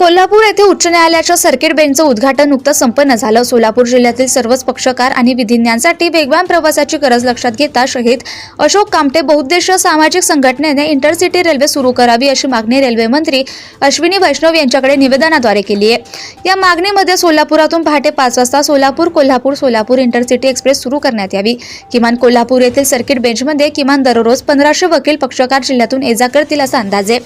कोल्हापूर येथे उच्च न्यायालयाच्या सर्किट बेंचचं उद्घाटन नुकतं संपन्न झालं. सोलापूर जिल्ह्यातील सर्वच पक्षकार आणि विधिज्ञांसाठी वेगवान प्रवासाची गरज लक्षात घेता शहीद अशोक कामटे बहुउद्देशीय सामाजिक संघटनेने इंटरसिटी रेल्वे सुरू करावी अशी मागणी रेल्वे मंत्री अश्विनी वैष्णव यांच्याकडे निवेदनाद्वारे केली आहे. या मागणीमध्ये सोलापुरातून पहाटे पाच वाजता सोलापूर कोल्हापूर सोलापूर इंटरसिटी एक्सप्रेस सुरू करण्यात यावी. किमान कोल्हापूर येथील सर्किट बेंचमध्ये किमान दररोज पंधराशे वकील पक्षकार जिल्ह्यातून ये जा करतील असा अंदाज आहे.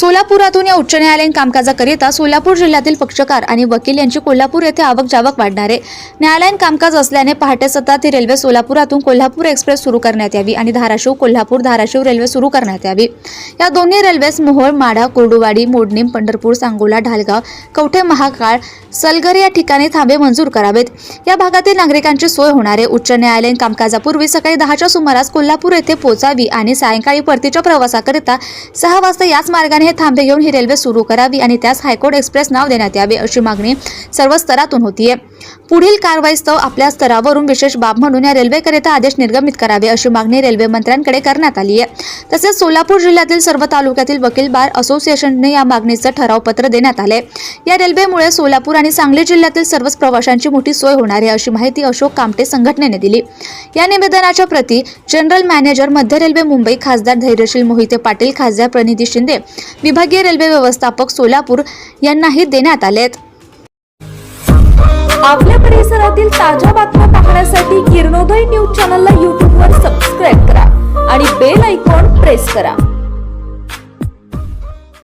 सोलापुरातून या उच्च न्यायालयीन कामकाजाकरिता सोलापूर जिल्ह्यातील पक्षकार आणि वकील यांची कोल्हापूर येथे आवक जावक वाढणार. आहे न्यायालयीन कामकाज असल्याने पहाटे सतत ही रेल्वे सोलापुरातून कोल्हापूर एक्सप्रेस सुरू करण्यात यावी आणि धाराशिव कोल्हापूर धाराशिव रेल्वे सुरू करण्यात यावी. या दोन्ही रेल्वेस मोहोळ माढा कुर्डुवाडी मोडणीम पंढरपूर सांगोला ढालगाव कवठे महाकाळ सलगर या ठिकाणी थांबे मंजूर करावेत. या भागातील नागरिकांची सोय होणार आहे उच्च न्यायालयीन कामकाजापूर्वी सकाळी दहाच्या सुमारास कोल्हापूर येथे पोहोचावी आणि सायंकाळी परतीच्या प्रवासाकरिता सहा वाजता याच मार्गाने हे थांबे घेऊन ही रेल्वे सुरू करावी आणि त्यास हायकोर्ट एक्सप्रेस नाव देण्यात यावे अशी मागणी सर्व स्तरातून होतीये. पुढील कारवाईस्तव आपल्या स्तरावरून विशेष बाब म्हणून या रेल्वेकरिता आदेश निर्गमित करावे अशी मागणी रेल्वे मंत्र्यांकडे करण्यात आली आहे. तसेच सोलापूर जिल्ह्यातील सर्व तालुक्यातील वकील बार असोसिएशनने या मागणीचं ठरावपत्र देण्यात आले. या रेल्वेमुळे सोलापूर आणि सांगली जिल्ह्यातील सर्वच प्रवाशांची मोठी सोय होणार आहे अशी माहिती अशोक कामटे संघटनेने दिली. या निवेदनाच्या प्रती जनरल मॅनेजर मध्य रेल्वे मुंबई खासदार धैर्यशील मोहिते पाटील खासदार प्रणिती शिंदे विभागीय रेल्वे व्यवस्थापक सोलापूर यांनाही देण्यात आलेत. आपल्या परिसरातील ताज्या बातम्या पाहण्यासाठी किरणोदय न्यूज चॅनलला यूट्यूबवर सबस्क्राईब करा आणि बेल आयकॉन प्रेस करा.